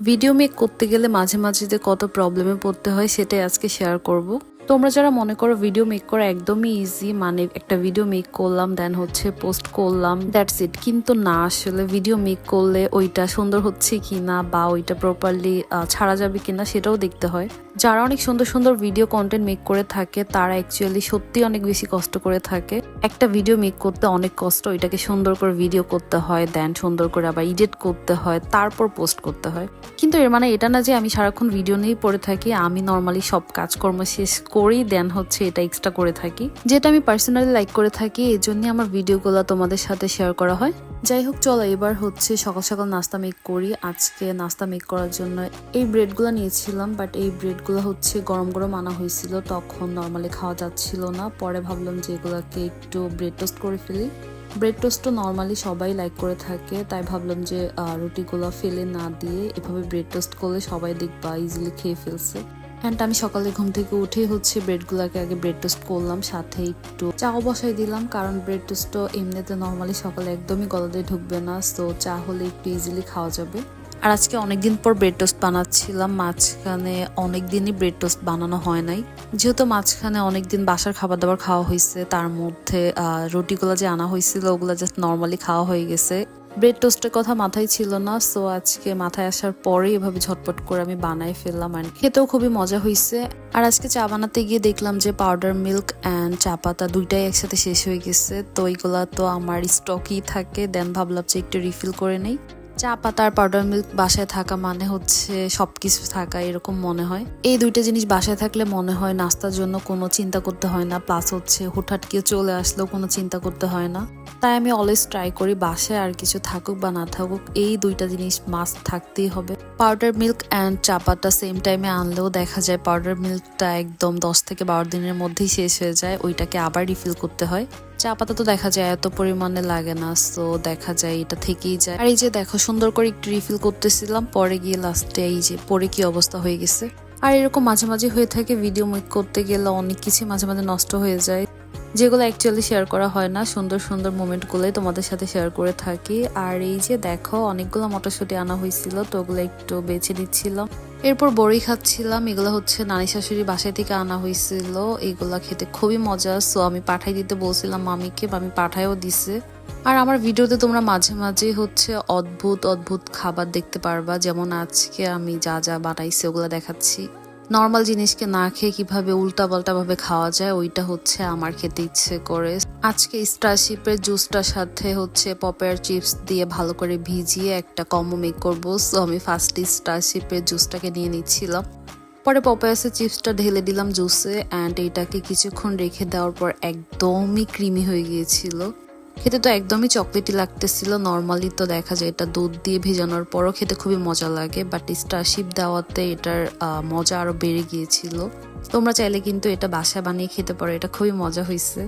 Video make করতে গেলে মাঝে মাঝে যে কত প্রবলেমে পড়তে হয় সেটাই আজকে শেয়ার করব। তোমরা যারা মনে করো ভিডিও মেক করা একদমই ইজি মানে একটা ভিডিও মেক করলাম দেন হচ্ছে পোস্ট করলাম দ্যাটস ইট কিন্তু না, আসলে ভিডিও মেক করলে ওইটা সুন্দর হচ্ছে কি না বা ওইটা প্রপারলি ছাড়া যাবে কিনা সেটাও দেখতে হয়। যারা অনেক সুন্দর সুন্দর ভিডিও কন্টেন্ট মেক করে থাকে, তারা অ্যাকচুয়ালি সত্যি অনেক বেশি কষ্ট করে থাকে। একটা ভিডিও মেক করতে অনেক কষ্ট, ওইটাকে সুন্দর করে ভিডিও করতে হয় দেন সুন্দর করে আবার এডিট করতে হয়, তারপর পোস্ট করতে হয়। কিন্তু এর মানে এটা না যে আমি সারাক্ষণ ভিডিও নিয়েই পড়ে থাকি, আমি নর্মালি সব কাজকর্ম শেষ করেই দেন হচ্ছে এটা এক্সট্রা করে থাকি। যেটা আমি পার্সোনালি লাইক করে থাকি, এই জন্য আমার ভিডিওগুলো তোমাদের সাথে শেয়ার করা হয়। যাই হোক, চলো এবার হচ্ছে সকাল সকাল নাস্তা মেক করি। আজকে নাস্তা মেক করার জন্য এই ব্রেডগুলো নিয়েছিলাম বাট এই ব্রেডগুলো হচ্ছে গরম গরম আনা হয়েছিল, তখন নর্মালি খাওয়া যাচ্ছিল না। পরে ভাবলাম যে এগুলোকে একটু ব্রেড টোস্ট করে ফেলি। ব্রেড টোস্ট তো নর্মালি সবাই লাইক করে থাকে, তাই ভাবলাম যে রুটিগুলো ফেলে না দিয়ে এভাবে ব্রেড টোস্ট করলে সবাই দেখবা ইজিলি খেয়ে ফেলছে। অ্যান্ড আমি সকালে ঘুম থেকে উঠেই হচ্ছে ব্রেডগুলোকে আগে ব্রেড টোস্ট করলাম, সাথে একটু চাও বসাই দিলাম, কারণ ব্রেড টোস্ট এমনিতে নর্মালি সকালে একদমই গলাতে ঢুকবে না তো চা হলে একটু ইজিলি খাওয়া যাবে। আর আজকে অনেকদিন পর ব্রেড টোস্ট বানাচ্ছিলাম, মাঝখানে অনেকদিনই ব্রেড টোস্ট বানানো হয় নাই। যেহেতু মাঝখানে অনেকদিন বাসার খাবার দাবার খাওয়া হয়েছে, তার মধ্যে রুটিগুলো যে আনা হয়েছিল, ওগুলো জাস্ট নর্মালি খাওয়া হয়ে গেছে। ব্রেড টোস্টের কথা মাথায় ছিল না সো আজকে মাথায় আসার পরে এভাবে ঝটপট করে আমি বানাই ফেললাম আর খেতেও খুবই মজা হয়েছে। আর আজকে চা বানাতে গিয়ে দেখলাম যে পাউডার মিল্ক অ্যান্ড চা পাতা দুইটাই একসাথে শেষ হয়ে গেছে, তো এইগুলা তো আমার স্টকই থাকে। দেন ভাবলাম যে একটু রিফিল করে নেই। চা পাতা আর পাউডার মিল্ক বাসায় থাকা মানে হচ্ছে সবকিছু থাকা, এরকম মনে হয়। এই দুইটা জিনিস বাসায় থাকলে মনে হয় নাস্তার জন্য কোনো চিন্তা করতে হয় না প্লাস হচ্ছে হুটহাট কেউ চলে আসলেও কোনো চিন্তা করতে হয় না। তাই আমি অলওয়েজ ট্রাই করি বাসায় আর কিছু থাকুক বা না থাকুক, এই দুইটা জিনিস মাস্ট থাকতেই হবে। পাউডার মিল্ক অ্যান্ড চা পাতা সেম টাইমে আনলেও দেখা যায় পাউডার মিল্কটা একদম দশ থেকে বারো দিনের মধ্যেই শেষ হয়ে যায়, ওইটাকে আবার রিফিল করতে হয়। চা পাতা তো দেখা যায় এত পরিমাণে লাগে না তো দেখা যায় এটা থেকেই যায়। আর এই যে দেখো, সুন্দর করে একটু রিফিল করতেছিলাম, পরে গিয়ে লাস্টে এই যে পরে কি অবস্থা হয়ে গেছে। আর এরকম মাঝে মাঝে হয়ে থাকে ভিডিও মেক করতে গেলে অনেক কিছু মাঝে মাঝে নষ্ট হয়ে যায়। যেগুলো অ্যাকচুয়ালি শেয়ার করা হয় না, সুন্দর সুন্দর মোমেন্টগুলোই তোমাদের সাথে শেয়ার করে থাকি। আর এই যে দেখো, অনেকগুলো মটরশুঁটি আনা হয়েছিল, তো ওগুলো একটু বেছে দিচ্ছিলাম এরপর বড়ি খাচ্ছিলাম, এগুলো হচ্ছে নানি শাশুড়ি বাসায় থেকে আনা হয়েছিল। এগুলা খেতে খুবই মজা সো আমি পাঠাই দিতে বলছিলাম মামিকে, মামি পাঠায়ও দিছে। আর আমার ভিডিওতে তোমরা মাঝে মাঝে হচ্ছে অদ্ভুত অদ্ভুত খাবার দেখতে পারবা, যেমন আজকে আমি যা যা বানাইছি ওগুলো দেখাচ্ছি। নর্মাল জিনিসকে না খেয়ে কীভাবে উল্টা পাল্টা ভাবে খাওয়া যায়, ওইটা হচ্ছে আমার খেতে ইচ্ছে করে। আজকে স্টারশিপের জুসটার সাথে হচ্ছে পপেয়ার চিপস দিয়ে ভালো করে ভিজিয়ে একটা কম্বো মেক করব সো আমি ফার্স্টে স্টারশিপের জুসটাকে নিয়ে নিচ্ছিলাম। পরে পপায়াসের চিপসটা ঢেলে দিলাম জুসে অ্যান্ড এটাকে কিছুক্ষণ রেখে দেওয়ার পর একদমই ক্রিমি হয়ে গিয়েছিল। খেতে তো একদমই চকলেটি লাগতেছিল। নর্মালি তো দেখা যায় এটা দুধ দিয়ে ভেজানোর পরও খেতে খুবই মজা লাগে বাট স্টারশিপ দেওয়াতে এটার মজা আরও বেড়ে গিয়েছিল। তোমরা চাইলে কিন্তু এটা বাসা বানিয়ে খেতে পারো, এটা খুবই মজা হয়েছে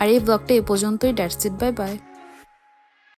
আর এই ব্লগটা এ পর্যন্তই ড্যাটস ইট বাই বাই